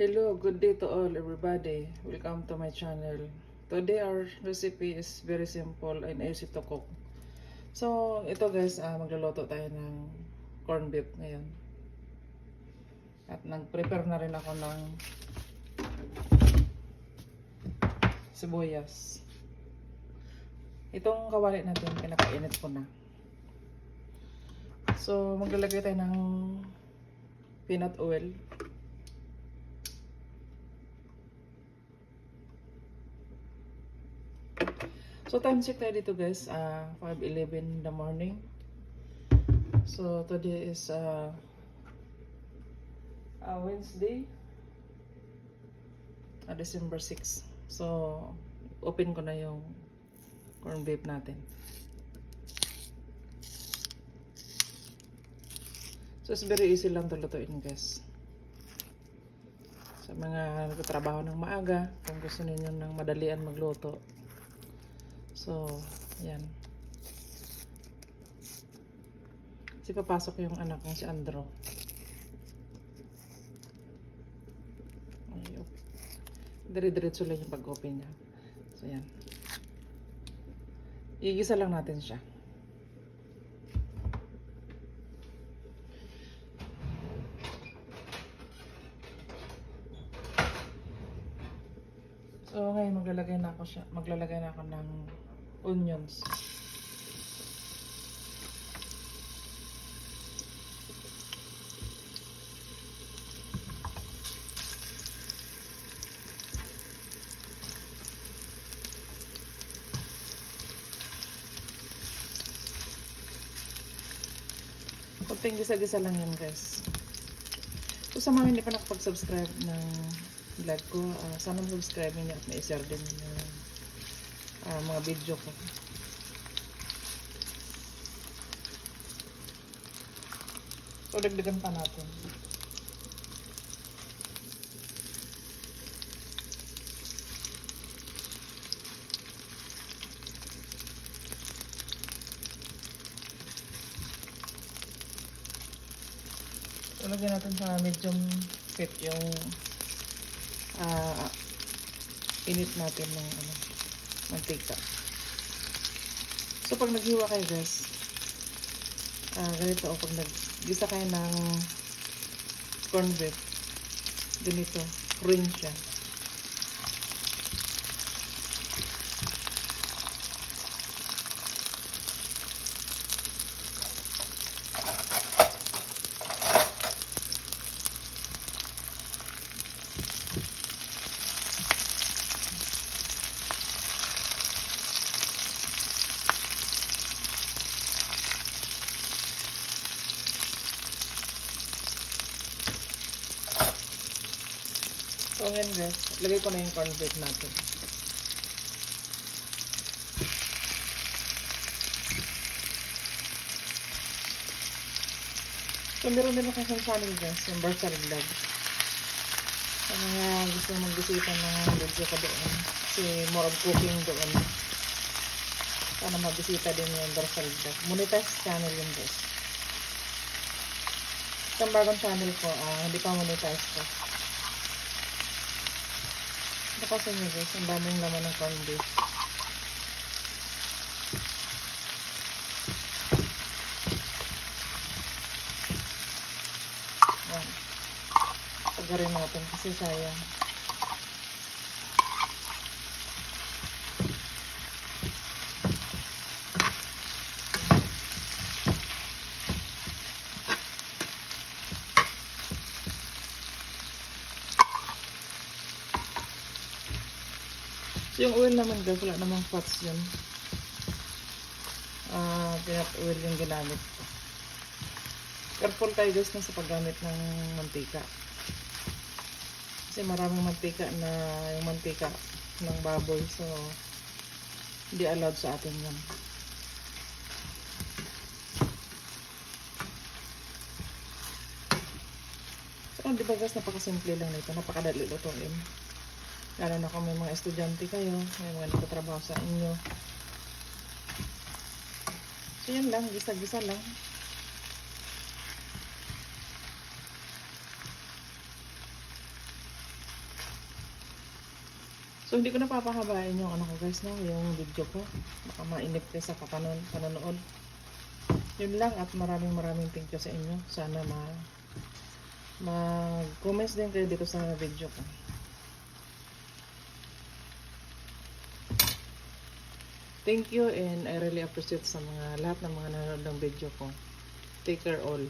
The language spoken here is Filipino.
Hello, good day to all everybody. Welcome to my channel. Today our recipe is very simple and easy to cook. So, ito guys, ah, magluluto tayo ng corn beef ngayon. At nag-prepare na rin ako ng sibuyas. Itong kawali natin, pinakainit ko na. So, maglalagay tayo ng peanut oil. So time check tayo dito guys, uh, 5.11 in the morning. So today is uh, uh, Wednesday, uh, December 6. So open ko na yung corn beef natin. So it's very easy lang to lutuin guys. Sa mga nagtatrabaho ng maaga, kung gusto ninyo ng madalian magluto, So, yan. Kasi papasok yung anak kong si Andro. Ayun. Dire-diretso lang yung pag-open niya. So, yan. Igisa lang natin siya. So, ngayon maglalagay na ako siya. Maglalagay na ako ng onions. Kunting gisa-gisa lang yan guys. So sa mga hindi pa nakapag-subscribe ng vlog ko, ah, sana subscribe niyo at ma-share din yung ah, mga video ko. So, dagdagan pa natin. So, lagyan natin sa medium heat yung ah, init natin ng ano, mantika. So, pag naghiwa kayo guys, ah ganito o pag naggisa kayo ng corn beef, ganito, ring siya. So, ngayon guys, lagay ko na yung corn beef natin. So, meron din ako sa channel guys, yung Bursary Vlog. Sa mga gusto mag-bisita ng video ko doon, si More of Cooking doon. Sana mabisita din yung Bursary Vlog. Monetize channel yun guys. Isang bagong channel ko, ah, hindi pa monetize ko. Bakasan nyo guys, ang daming laman ng corn beef. Yan. Pagarin natin kasi sayang. Yung oil naman guys, wala namang fats yun. Ah, peanut oil yung ginamit ko. Careful tayo guys na sa paggamit ng mantika. Kasi maraming mantika na yung mantika ng baboy. So, hindi allowed sa atin yan. So, di ba guys, napakasimple lang nito. Napakadali lutuin. Lalo na kung may mga estudyante kayo, may mga nagtatrabaho sa inyo. So, yan lang. Gisa-gisa lang. So, hindi ko napapahabain yung ano ko guys, no? yung video ko. Baka mainip kayo sa kapanon, panonood. Yun lang at maraming maraming thank you sa inyo. Sana ma mag-comments din kayo dito sa video ko. Thank you and I really appreciate sa mga lahat ng mga nanonood ng video ko. Take care all.